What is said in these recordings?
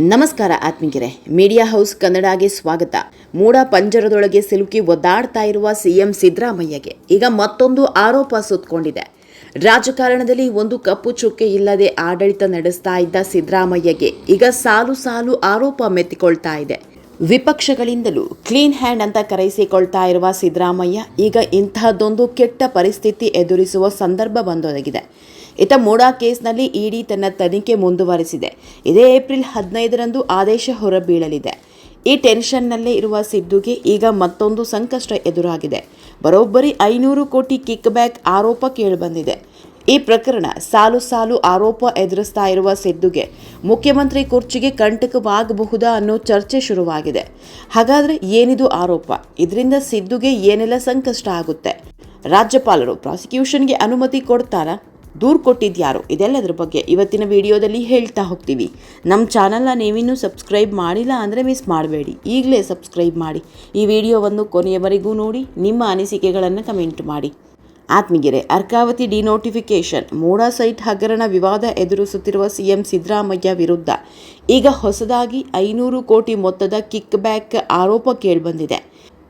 ನಮಸ್ಕಾರ ಆತ್ಮೀಗೆರೆ media house ಕನ್ನಡಗೆ ಸ್ವಾಗತ. ಮೂಡ ಪಂಜರದೊಳಗೆ ಸಿಲುಕಿ ಒದ್ದಾಡ್ತಾ ಇರುವ ಸಿಎಂ ಸಿದ್ದರಾಮಯ್ಯಗೆ ಈಗ ಮತ್ತೊಂದು ಆರೋಪ ಸುತ್ತಕೊಂಡಿದೆ ರಾಜಕಾರಣದಲ್ಲಿ ಒಂದು ಕಪ್ಪು ಚುಕ್ಕೆ ಇಲ್ಲದೆ ಆಡಳಿತ ನಡೆಸ್ತಾ ಇದ್ದ ಸಿದ್ದರಾಮಯ್ಯಗೆ ಈಗ ಸಾಲು ಸಾಲು ಆರೋಪ ಮೆತ್ತಿಕೊಳ್ತಾ ಇದೆ. ವಿಪಕ್ಷಗಳಿಂದಲೂ ಕ್ಲೀನ್ ಹ್ಯಾಂಡ್ ಅಂತ ಕರೆಸಿಕೊಳ್ತಾ ಇರುವ ಸಿದ್ದರಾಮಯ್ಯ ಈಗ ಇಂತಹದ್ದೊಂದು ಕೆಟ್ಟ ಪರಿಸ್ಥಿತಿ ಎದುರಿಸುವ ಸಂದರ್ಭ ಬಂದೊದಗಿದೆ. ಇತ ಮೋಡಾ ಕೇಸ್ನಲ್ಲಿ ಇಡಿ ತನ್ನ ತನಿಖೆ ಮುಂದುವರೆಸಿದೆ. ಇದೇ ಏಪ್ರಿಲ್ ಹದಿನೈದರಂದು ಆದೇಶ ಹೊರಬೀಳಲಿದೆ. ಈ ಟೆನ್ಷನ್ನಲ್ಲೇ ಇರುವ ಸಿದ್ದುಗೆ ಈಗ ಮತ್ತೊಂದು ಸಂಕಷ್ಟ ಎದುರಾಗಿದೆ. ಬರೋಬ್ಬರಿ ಐನೂರು ಕೋಟಿ ಕಿಕ್ ಬ್ಯಾಕ್ ಆರೋಪ ಕೇಳಿಬಂದಿದೆ. ಈ ಪ್ರಕರಣ ಸಾಲು ಸಾಲು ಆರೋಪ ಎದುರಿಸ್ತಾ ಇರುವ ಸಿದ್ದುಗೆ ಮುಖ್ಯಮಂತ್ರಿ ಕುರ್ಚಿಗೆ ಕಂಟಕವಾಗಬಹುದಾ ಅನ್ನೋ ಚರ್ಚೆ ಶುರುವಾಗಿದೆ. ಹಾಗಾದರೆ ಏನಿದು ಆರೋಪ? ಇದರಿಂದ ಸಿದ್ದುಗೆ ಏನೆಲ್ಲ ಸಂಕಷ್ಟ ಆಗುತ್ತೆ? ರಾಜ್ಯಪಾಲರು ಪ್ರಾಸಿಕ್ಯೂಷನ್ಗೆ ಅನುಮತಿ ಕೊಡ್ತಾರಾ? ದೂರು ಕೊಟ್ಟಿದ್ಯಾರು ಇದೆಲ್ಲದ್ರ ಬಗ್ಗೆ ಇವತ್ತಿನ ವಿಡಿಯೋದಲ್ಲಿ ಹೇಳ್ತಾ ಹೋಗ್ತೀವಿ. ನಮ್ಮ ಚಾನಲ್ನ ನೀವಿನ್ನೂ ಸಬ್ಸ್ಕ್ರೈಬ್ ಮಾಡಿಲ್ಲ ಅಂದರೆ ಮಿಸ್ ಮಾಡಬೇಡಿ. ಈಗಲೇ ಸಬ್ಸ್ಕ್ರೈಬ್ ಮಾಡಿ. ಈ ವಿಡಿಯೋವನ್ನು ಕೊನೆಯವರೆಗೂ ನೋಡಿ, ನಿಮ್ಮ ಅನಿಸಿಕೆಗಳನ್ನು ಕಮೆಂಟ್ ಮಾಡಿ. ಆತ್ಮಗಿರೆ ಅರ್ಕಾವತಿ ಡಿನೋಟಿಫಿಕೇಷನ್, ಮೋಡ ಸೈಟ್ ಹಗರಣ ವಿವಾದ ಎದುರಿಸುತ್ತಿರುವ ಸಿಎಂ ಸಿದ್ದರಾಮಯ್ಯ ವಿರುದ್ಧ ಈಗ ಹೊಸದಾಗಿ ಐನೂರು ಕೋಟಿ ಮೊತ್ತದ ಕಿಕ್ ಬ್ಯಾಕ್ ಆರೋಪ ಕೇಳಿಬಂದಿದೆ.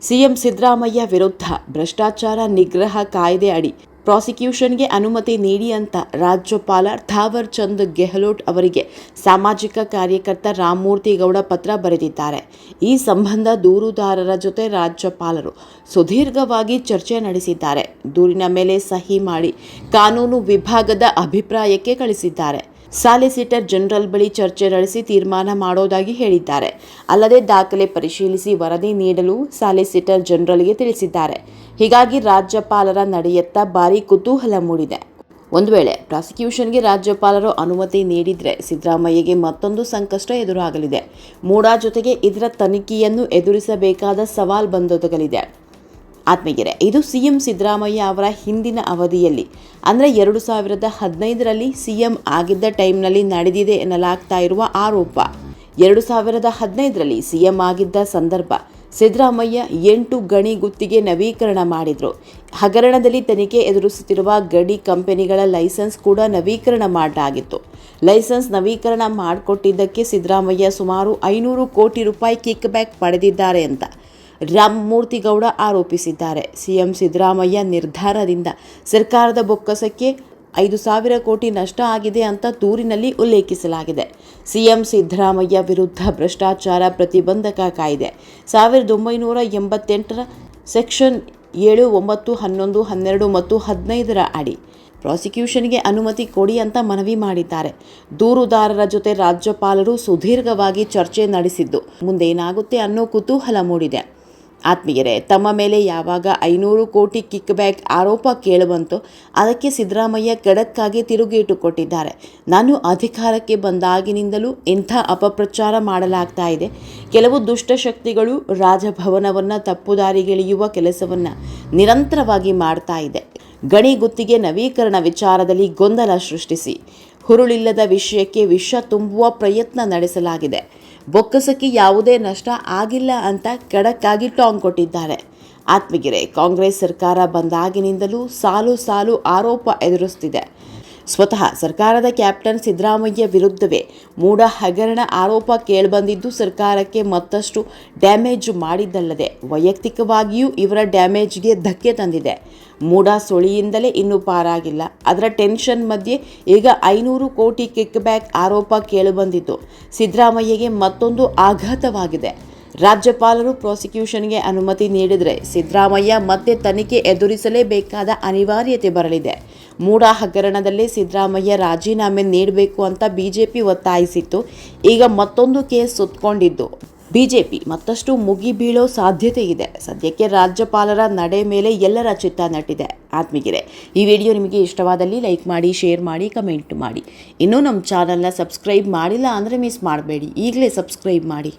ಸಿಎಂ ಸಿದ್ದರಾಮಯ್ಯ ವಿರುದ್ಧ ಭ್ರಷ್ಟಾಚಾರ ನಿಗ್ರಹ ಕಾಯ್ದೆ ಅಡಿ ಪ್ರಾಸಿಕ್ಯೂಷನ್ಗೆ ಅನುಮತಿ ನೀಡಿ ಅಂತ ರಾಜ್ಯಪಾಲ ಥಾವರ್ ಚಂದ್ ಗೆಹ್ಲೋಟ್ ಅವರಿಗೆ ಸಾಮಾಜಿಕ ಕಾರ್ಯಕರ್ತ ರಾಮಮೂರ್ತಿ ಗೌಡ ಪತ್ರ ಬರೆದಿದ್ದಾರೆ. ಈ ಸಂಬಂಧ ದೂರುದಾರರ ಜೊತೆ ರಾಜ್ಯಪಾಲರು ಸುದೀರ್ಘವಾಗಿ ಚರ್ಚೆ ನಡೆಸಿದ್ದಾರೆ. ದೂರಿನ ಮೇಲೆ ಸಹಿ ಮಾಡಿ ಕಾನೂನು ವಿಭಾಗದ ಅಭಿಪ್ರಾಯಕ್ಕೆ ಕಳಿಸಿದ್ದಾರೆ. ಸಾಲಿಸಿಟರ್ ಜನರಲ್ ಬಳಿ ಚರ್ಚೆ ನಡೆಸಿ ತೀರ್ಮಾನ ಮಾಡೋದಾಗಿ ಹೇಳಿದ್ದಾರೆ. ಅಲ್ಲದೆ ದಾಖಲೆ ಪರಿಶೀಲಿಸಿ ವರದಿ ನೀಡಲು ಸಾಲಿಸಿಟರ್ ಜನರಲ್ಗೆ ತಿಳಿಸಿದ್ದಾರೆ. ಹೀಗಾಗಿ ರಾಜ್ಯಪಾಲರ ನಡೆಯತ್ತ ಭಾರೀ ಕುತೂಹಲ ಮೂಡಿದೆ. ಒಂದು ವೇಳೆ ಪ್ರಾಸಿಕ್ಯೂಷನ್ಗೆ ರಾಜ್ಯಪಾಲರು ಅನುಮತಿ ನೀಡಿದರೆ ಸಿದ್ದರಾಮಯ್ಯಗೆ ಮತ್ತೊಂದು ಸಂಕಷ್ಟ ಎದುರಾಗಲಿದೆ. ಮೂಡಾ ಜೊತೆಗೆ ಇದರ ತನಿಖೆಯನ್ನು ಎದುರಿಸಬೇಕಾದ ಸವಾಲ್ ಬಂದೊದಗಲಿದೆ. ಆತ್ಮಗೆರೆ ಇದು ಸಿ ಎಂ ಸಿದ್ದರಾಮಯ್ಯ ಅವರ ಹಿಂದಿನ ಅವಧಿಯಲ್ಲಿ. ಅಂದರೆ ಎರಡು ಸಾವಿರದ ಹದಿನೈದರಲ್ಲಿ ಸಿ ಎಂ ಆಗಿದ್ದ ಟೈಮ್ನಲ್ಲಿ ನಡೆದಿದೆ ಎನ್ನಲಾಗ್ತಾ ಇರುವ ಆರೋಪ. ಎರಡು ಸಾವಿರದ ಹದಿನೈದರಲ್ಲಿ ಸಿ ಎಂ ಆಗಿದ್ದ ಸಂದರ್ಭ ಸಿದ್ದರಾಮಯ್ಯ ಎಂಟು ಗಣಿ ಗುತ್ತಿಗೆ ನವೀಕರಣ ಮಾಡಿದರು. ಹಗರಣದಲ್ಲಿ ತನಿಖೆ ಎದುರಿಸುತ್ತಿರುವ ಗಡಿ ಕಂಪನಿಗಳ ಲೈಸೆನ್ಸ್ ಕೂಡ ನವೀಕರಣ ಮಾಡಲಾಗಿತ್ತು. ಲೈಸೆನ್ಸ್ ನವೀಕರಣ ಮಾಡಿಕೊಟ್ಟಿದ್ದಕ್ಕೆ ಸಿದ್ದರಾಮಯ್ಯ ಸುಮಾರು ಐನೂರು ಕೋಟಿ ರೂಪಾಯಿ ಕಿಕ್ ಬ್ಯಾಕ್ ಪಡೆದಿದ್ದಾರೆ ಅಂತ. ರಾಮಮೂರ್ತಿ ಗೌಡ ಆರೋಪಿಸಿದ್ದಾರೆ. ಸಿಎಂ ಸಿದ್ದರಾಮಯ್ಯ ನಿರ್ಧಾರದಿಂದ ಸರ್ಕಾರದ ಬೊಕ್ಕಸಕ್ಕೆ ಐದು ಸಾವಿರ ಕೋಟಿ ನಷ್ಟ ಆಗಿದೆ ಅಂತ ದೂರಿನಲ್ಲಿ ಉಲ್ಲೇಖಿಸಲಾಗಿದೆ. ಸಿಎಂ ಸಿದ್ದರಾಮಯ್ಯ ವಿರುದ್ಧ ಭ್ರಷ್ಟಾಚಾರ ಪ್ರತಿಬಂಧಕ ಕಾಯ್ದೆ. ಸಾವಿರದ ಒಂಬೈನೂರ ಎಂಬತ್ತೆಂಟರ ಸೆಕ್ಷನ್ ಏಳು, ಒಂಬತ್ತು, ಹನ್ನೊಂದು, ಹನ್ನೆರಡು ಮತ್ತು ಹದಿನೈದರ ಅಡಿ ಪ್ರಾಸಿಕ್ಯೂಷನ್ಗೆ ಅನುಮತಿ ಕೊಡಿ ಅಂತ ಮನವಿ ಮಾಡಿದ್ದಾರೆ. ದೂರುದಾರರ ಜೊತೆ ರಾಜ್ಯಪಾಲರು ಸುದೀರ್ಘವಾಗಿ ಚರ್ಚೆ ನಡೆಸಿದ್ದು ಮುಂದೇನಾಗುತ್ತೆ ಅನ್ನೋ ಕುತೂಹಲ ಮೂಡಿದೆ. ಆತ್ಮೀಯರೇ, ತಮ್ಮ ಮೇಲೆ ಯಾವಾಗ ಐನೂರು ಕೋಟಿ ಕಿಕ್ ಬ್ಯಾಕ್ ಆರೋಪ ಕೇಳುವಂತೋ ಅದಕ್ಕೆ ಸಿದ್ದರಾಮಯ್ಯ ಖಡಕ್ಕಾಗಿ ತಿರುಗೇಟು ಕೊಟ್ಟಿದ್ದಾರೆ ನಾನು ಅಧಿಕಾರಕ್ಕೆ ಬಂದಾಗಿನಿಂದಲೂ ಇಂಥ ಅಪಪ್ರಚಾರ ಮಾಡಲಾಗ್ತಾ ಇದೆ. ಕೆಲವು ದುಷ್ಟಶಕ್ತಿಗಳು ರಾಜಭವನವನ್ನು ತಪ್ಪುದಾರಿಗೆಳೆಯುವ ಕೆಲಸವನ್ನು ನಿರಂತರವಾಗಿ ಮಾಡ್ತಾ ಇದೆ. ಗಣಿ ಗುತ್ತಿಗೆ ನವೀಕರಣ ವಿಚಾರದಲ್ಲಿ ಗೊಂದಲ ಸೃಷ್ಟಿಸಿ. ಹುರುಳಿಲ್ಲದ ವಿಷಯಕ್ಕೆ ವಿಷ ತುಂಬುವ ಪ್ರಯತ್ನ ನಡೆಸಲಾಗಿದೆ. ಬೊಕ್ಕಸಕ್ಕೆ ಯಾವುದೇ ನಷ್ಟ ಆಗಿಲ್ಲ ಅಂತ ಖಡಕ್ಕಾಗಿ ಟಾಂಗ್ ಕೊಟ್ಟಿದ್ದಾರೆ. ಆತ್ಮಗಿರೆ, ಕಾಂಗ್ರೆಸ್ ಸರ್ಕಾರ ಬಂದಾಗಿನಿಂದಲೂ ಸಾಲು ಸಾಲು ಆರೋಪ ಎದುರಿಸ್ತಿದೆ. ಸ್ವತಃ ಸರ್ಕಾರದ ಕ್ಯಾಪ್ಟನ್ ಸಿದ್ದರಾಮಯ್ಯ ವಿರುದ್ಧವೇ ಮೂಡ ಹಗರಣ ಆರೋಪ ಕೇಳಿಬಂದಿದ್ದು ಸರ್ಕಾರಕ್ಕೆ ಮತ್ತಷ್ಟು ಡ್ಯಾಮೇಜ್ ಮಾಡಿದ್ದಲ್ಲದೆ ವೈಯಕ್ತಿಕವಾಗಿಯೂ ಇವರ ಡ್ಯಾಮೇಜ್ಗೆ ಧಕ್ಕೆ ತಂದಿದೆ. ಮೂಡ ಸುಳಿಯಿಂದಲೇ ಇನ್ನೂ ಪಾರಾಗಿಲ್ಲ. ಅದರ ಟೆನ್ಷನ್ ಮಧ್ಯೆ ಈಗ ಐನೂರು ಕೋಟಿ ಕಿಕ್ ಬ್ಯಾಕ್ ಆರೋಪ ಕೇಳಿಬಂದಿದ್ದು ಸಿದ್ದರಾಮಯ್ಯಗೆ ಮತ್ತೊಂದು ಆಘಾತವಾಗಿದೆ. ರಾಜ್ಯಪಾಲರು ಪ್ರಾಸಿಕ್ಯೂಷನ್ಗೆ ಅನುಮತಿ ನೀಡಿದರೆ ಸಿದ್ದರಾಮಯ್ಯ ಮತ್ತೆ ತನಿಖೆ ಎದುರಿಸಲೇಬೇಕಾದ ಅನಿವಾರ್ಯತೆ ಬರಲಿದೆ. ಮೂಡ ಹಗರಣದಲ್ಲೇ ಸಿದ್ದರಾಮಯ್ಯ ರಾಜೀನಾಮೆ ನೀಡಬೇಕು ಅಂತ ಬಿಜೆಪಿ ಒತ್ತಾಯಿಸಿತ್ತು. ಈಗ ಮತ್ತೊಂದು ಕೇಸ್ ಸುತ್ತಕೊಂಡಿದ್ದು ಬಿಜೆಪಿ ಮತ್ತಷ್ಟು ಮುಗಿ ಬೀಳೋ ಸಾಧ್ಯತೆ ಇದೆ. ಸದ್ಯಕ್ಕೆ ರಾಜ್ಯಪಾಲರ ನಡೆ ಮೇಲೆ ಎಲ್ಲರ ಚಿತ್ತ ನಟ್ಟಿದೆ. ಆತ್ಮಿಗಿರೆ ಈ ವಿಡಿಯೋ ನಿಮಗೆ ಇಷ್ಟವಾದಲ್ಲಿ ಲೈಕ್ ಮಾಡಿ, ಶೇರ್ ಮಾಡಿ, ಕಮೆಂಟ್ ಮಾಡಿ. ಇನ್ನೂ ನಮ್ಮ ಚಾನಲ್ನ ಸಬ್ಸ್ಕ್ರೈಬ್ ಮಾಡಿಲ್ಲ ಅಂದರೆ ಮಿಸ್ ಮಾಡಬೇಡಿ. ಈಗಲೇ ಸಬ್ಸ್ಕ್ರೈಬ್ ಮಾಡಿ.